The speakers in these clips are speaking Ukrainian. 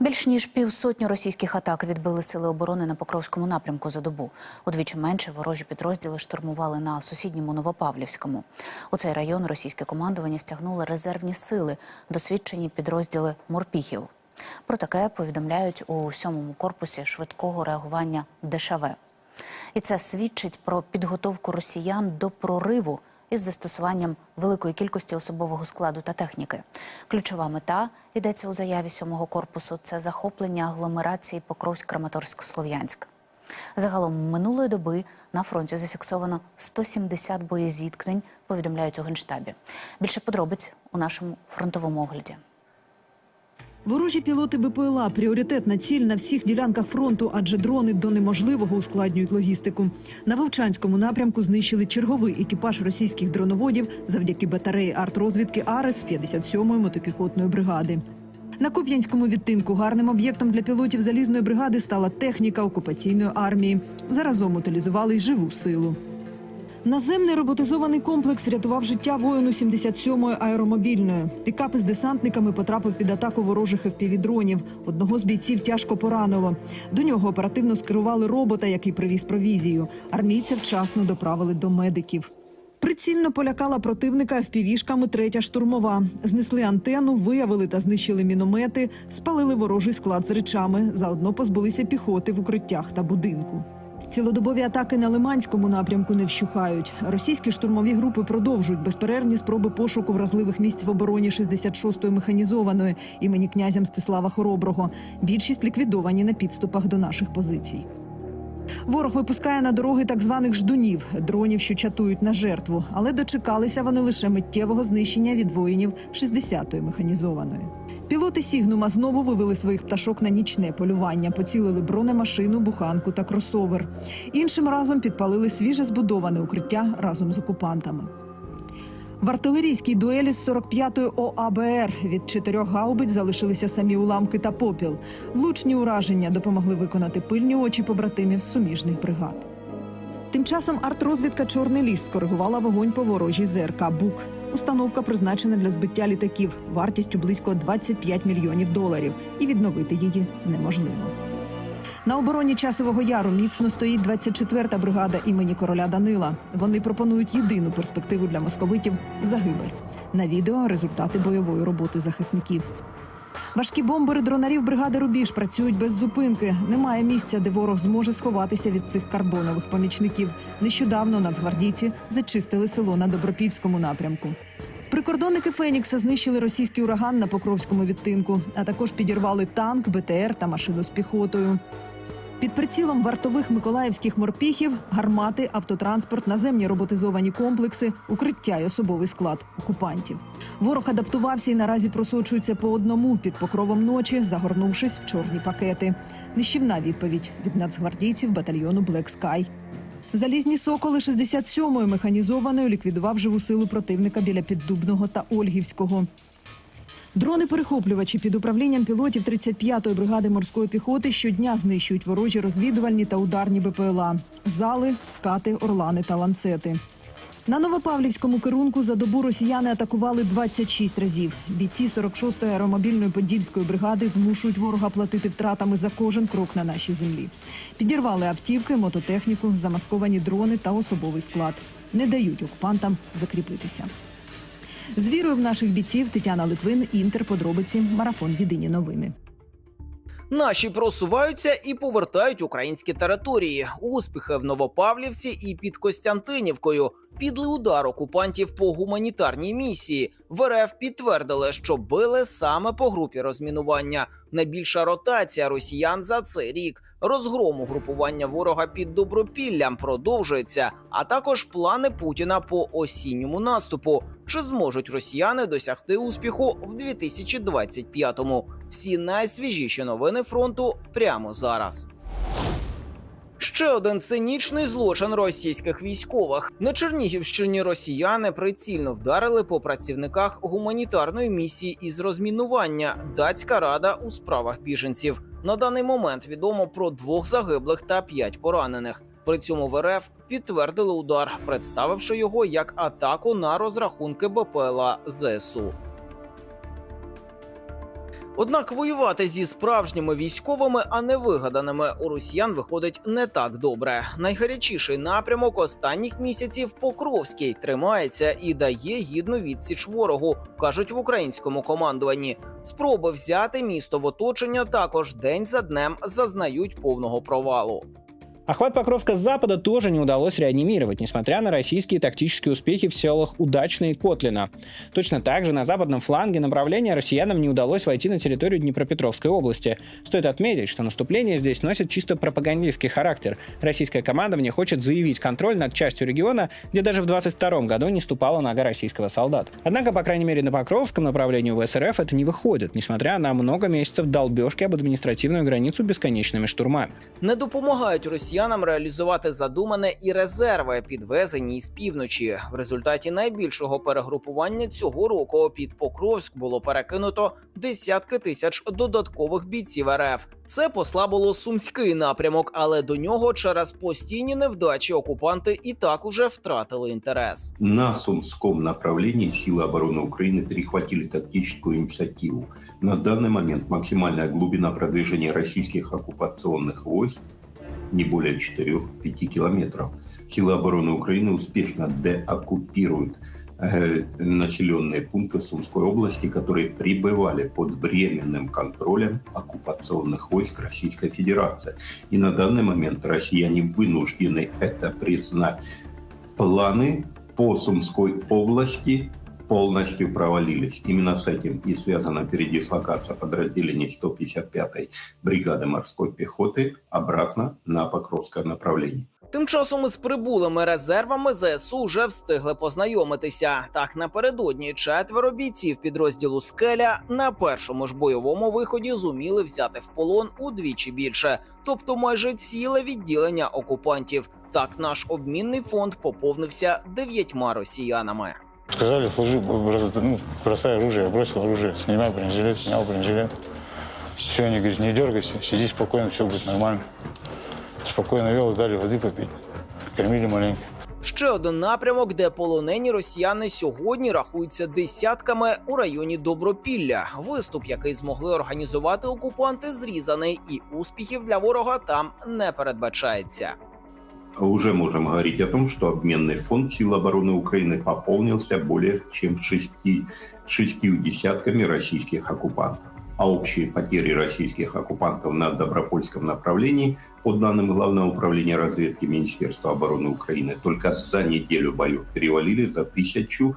Більш ніж півсотню російських атак відбили сили оборони на Покровському напрямку за добу. Удвічі менше ворожі підрозділи штурмували на сусідньому Новопавлівському. У цей район російське командування стягнуло резервні сили, досвідчені підрозділи морпіхів. Про таке повідомляють у сьомому корпусі швидкого реагування ДШВ. І це свідчить про підготовку росіян до прориву із застосуванням великої кількості особового складу та техніки. Ключова мета йдеться у заяві сьомого корпусу це захоплення агломерації Покровськ-Краматорськ-Слов'янськ. Загалом минулої доби на фронті зафіксовано 170 боєзіткнень, повідомляють у генштабі. Більше подробиць у нашому фронтовому огляді. Ворожі пілоти БПЛА пріоритетна ціль на всіх ділянках фронту, адже дрони до неможливого ускладнюють логістику. На Вовчанському напрямку знищили черговий екіпаж російських дроноводів завдяки батареї артрозвідки Арес 57-ї мотопіхотної бригади. На Куп'янському відтинку гарним об'єктом для пілотів залізної бригади стала техніка окупаційної армії. Заразом утилізували й живу силу. Наземний роботизований комплекс врятував життя воїну 77-ї аеромобільної. Пікап із десантниками потрапив під атаку ворожих FPV-дронів. Одного з бійців тяжко поранило. До нього оперативно скерували робота, який привіз провізію. Армійця вчасно доправили до медиків. Прицільно полякала противника впівішками третя штурмова. Знесли антенну, виявили та знищили міномети, спалили ворожий склад з речами. Заодно позбулися піхоти в укриттях та будинку. Цілодобові атаки на Лиманському напрямку не вщухають. Російські штурмові групи продовжують безперервні спроби пошуку вразливих місць в обороні 66-ї механізованої імені князя Мстислава Хороброго. Більшість ліквідовані на підступах до наших позицій. Ворог випускає на дороги так званих ждунів дронів, що чатують на жертву, але дочекалися вони лише миттєвого знищення від воїнів 60-ї механізованої. Пілоти Сігнума знову вивели своїх пташок на нічне полювання, поцілили бронемашину, буханку та кросовер. Іншим разом підпалили свіже збудоване укриття разом з окупантами. В артилерійській дуелі з 45-ї ОАБР від чотирьох гаубиць залишилися самі уламки та попіл. Влучні ураження допомогли виконати пильні очі побратимів з суміжних бригад. Тим часом артрозвідка Чорний ліс скоригувала вогонь по ворожій ЗРК Бук. Установка призначена для збиття літаків вартістю близько 25 мільйонів доларів, і відновити її неможливо. На обороні часового яру міцно стоїть 24-та бригада імені короля Данила. Вони пропонують єдину перспективу для московитів загибель. На відео результати бойової роботи захисників. Важкі бомбери дронарів бригади Рубіж працюють без зупинки. Немає місця, де ворог зможе сховатися від цих карбонових помічників. Нещодавно нацгвардійці зачистили село на Добропільському напрямку. Прикордонники Фенікса знищили російський ураган на Покровському відтинку, а також підірвали танк, БТР та машину з піхотою. Під прицілом вартових миколаївських морпіхів, гармати, автотранспорт, наземні роботизовані комплекси, укриття й особовий склад окупантів. Ворог адаптувався і наразі просочується по одному під покровом ночі, загорнувшись в чорні пакети. Нищівна відповідь від нацгвардійців батальйону Black Sky. Залізні соколи 67-ї механізованої ліквідував живу силу противника біля Піддубного та Ольгівського. Дрони-перехоплювачі під управлінням пілотів 35-ї бригади морської піхоти щодня знищують ворожі розвідувальні та ударні БПЛА, зали, скати, орлани та ланцети. На Новопавлівському керунку за добу росіяни атакували 26 разів. Бійці 46-ї аеромобільної подільської бригади змушують ворога платити втратами за кожен крок на нашій землі. Підірвали автівки, мототехніку, замасковані дрони та особовий склад. Не дають окупантам закріпитися. З вірою в наших бійців Тетяна Литвин, Інтер, подробиці, марафон Єдині новини. Наші просуваються і повертають українські території. Успіхи в Новопавлівці і під Костянтинівкою. Підли удар окупантів по гуманітарній місії. В РФ підтвердили, що били саме по групі розмінування. Найбільша ротація росіян за цей рік. Розгром угрупування ворога під Добропіллям продовжується, а також плани Путіна по осінньому наступу. Чи зможуть росіяни досягти успіху в 2025-му? Всі найсвіжіші новини фронту прямо зараз. Ще один цинічний злочин російських військових на Чернігівщині. Росіяни прицільно вдарили по працівниках гуманітарної місії із розмінування. Датська рада у справах біженців. На даний момент відомо про двох загиблих та п'ять поранених. При цьому в РФ підтвердили удар, представивши його як атаку на розрахунки БПЛА ЗСУ. Однак воювати зі справжніми військовими, а не вигаданими, у росіян виходить не так добре. Найгарячіший напрямок останніх місяців Покровський тримається і дає гідну відсіч ворогу, кажуть в українському командуванні. Спроби взяти місто в оточення також день за днем зазнають повного провалу. Охват Покровска с запада тоже не удалось реанимировать, несмотря на российские тактические успехи в селах Удачно и Котлино. Точно так же на западном фланге направления россиянам не удалось войти на территорию Днепропетровской области. Стоит отметить, что наступление здесь носит чисто пропагандистский характер. Российское командование хочет заявить контроль над частью региона, где даже в 22 году не ступала нога российского солдата. Однако, по крайней мере, на Покровском направлении в СРФ это не выходит, несмотря на много месяцев долбежки об административную границу бесконечными штурмами. Не допомагають росіянам реалізувати задумане і резерви, підвезені із півночі. В результаті найбільшого перегрупування цього року під Покровськ було перекинуто десятки тисяч додаткових бійців РФ. Це послабило сумський напрямок, але до нього через постійні невдачі окупанти і так уже втратили інтерес. На Сумском направлении силы обороны Украины перехватили тактическую инициативу. На данный момент максимальная глубина продвижения российских оккупационных войск не более 4-5 километров. Силы обороны Украины успешно деоккупируют э, населенные пункты Сумской области, которые пребывали под временным контролем оккупационных войск Российской Федерации. И на данный момент россияне вынуждены это признать. Планы по Сумской области полностью провалились. Именно с этим и связана передислокация подразделений 155-й бригады морской пехоты обратно на Покровское направление. Тим часом із прибулими резервами ЗСУ вже встигли познайомитися. Так напередодні четверо бійців підрозділу Скеля на першому ж бойовому виході зуміли взяти в полон удвічі більше, тобто майже ціле відділення окупантів. Так наш обмінний фонд поповнився дев'ятьма росіянами. Сказали, служи, ну, бросай оружие, бросил оружие, снимай бронежилет, снял бронежилет. Все, они говорят, не дергайся, сиди спокойно, все будет нормально. Спокойно вел дали воды попить. Кормили маленько. Ще один напрямок, де полонені росіяни сьогодні рахуються десятками у районі Добропілля. Виступ, який змогли організувати окупанти, зрізаний, і успіхів для ворога там не передбачається. Уже можем говорить о том, что обменный фонд сил обороны Украины пополнился более чем шести, шестью десятками российских оккупантов. А общие потери российских оккупантов на Добропольском направлении, по данным Главного управления разведки Министерства обороны Украины, только за неделю боев перевалили за тысячу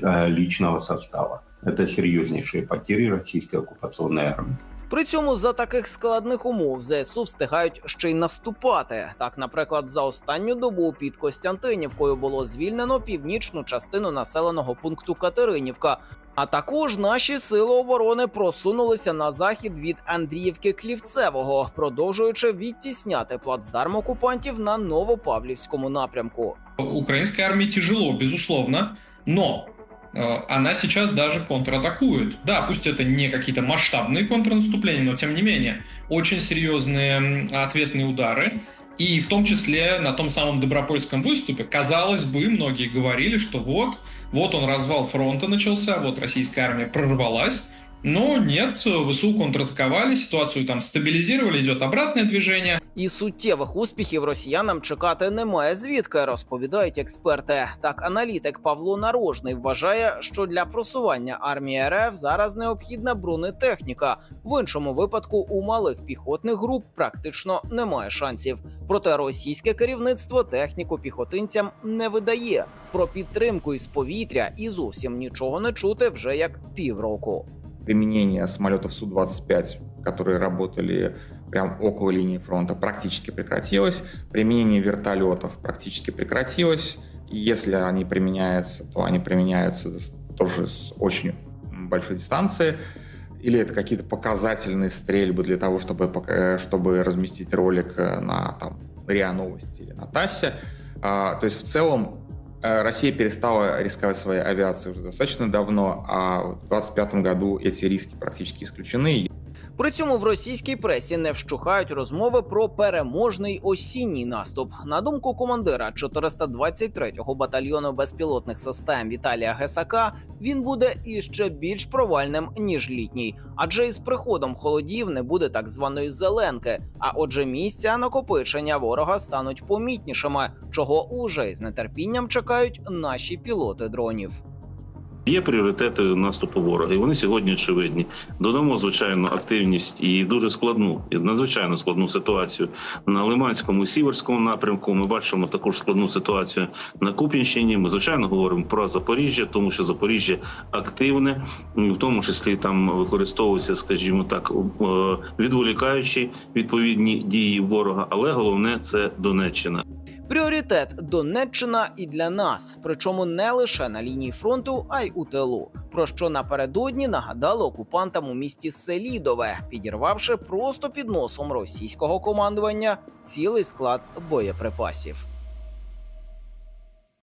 э, личного состава. Это серьезнейшие потери российской оккупационной армии. При цьому за таких складних умов ЗСУ встигають ще й наступати. Так, наприклад, за останню добу під Костянтинівкою було звільнено північну частину населеного пункту Катеринівка. А також наші сили оборони просунулися на захід від Андріївки Клівцевого, продовжуючи відтісняти плацдарм окупантів на Новопавлівському напрямку. Украинской армии тяжело, безусловно, но она сейчас даже контратакует. Да, пусть это не какие-то масштабные контрнаступления, но тем не менее очень серьезные ответные удары. И в том числе на том самом Добропольском выступе, казалось бы, многие говорили, что вот, вот он развал фронта начался, вот российская армия прорвалась. Но нет, ВСУ контратаковали, ситуацию там стабилизировали, идет обратное движение. І суттєвих успіхів росіянам чекати немає звідки, розповідають експерти. Так, аналітик Павло Нарожний вважає, що для просування армії РФ зараз необхідна бронетехніка. В іншому випадку у малих піхотних груп практично немає шансів. Проте російське керівництво техніку піхотинцям не видає. Про підтримку із повітря і зовсім нічого не чути вже як півроку. Применение самолетов Су-25, которые работали прям около линии фронта, практически прекратилось. Применение вертолетов практически прекратилось. И если они применяются, то они применяются тоже с очень большой дистанции. Или это какие-то показательные стрельбы для того, чтобы, чтобы разместить ролик э, на там, РИА Новости или на ТАССе. А, то есть в целом Россия перестала рисковать своей авиацией уже достаточно давно, а в 2025 году эти риски практически исключены. При цьому в російській пресі не вщухають розмови про переможний осінній наступ. На думку командира 423-го батальйону безпілотних систем Віталія Гесака, він буде іще більш провальним ніж літній, адже із приходом холодів не буде так званої зеленки. А отже, місця накопичення ворога стануть помітнішими, чого уже із нетерпінням чекають наші пілоти дронів. Є пріоритети наступу ворога, і вони сьогодні очевидні. Додамо звичайно активність і дуже складну, і надзвичайно складну ситуацію на Лиманському і Сіверському напрямку. Ми бачимо також складну ситуацію на Куп'янщині. Ми звичайно говоримо про Запоріжжя, тому що Запоріжжя активне, в тому числі там використовуються, скажімо так, е, відволікаючі відповідні дії ворога. Але головне це Донеччина. Пріоритет Донеччина і для нас, причому не лише на лінії фронту, а й у тилу. Про що напередодні нагадали окупантам у місті Селідове, підірвавши просто під носом російського командування цілий склад боєприпасів.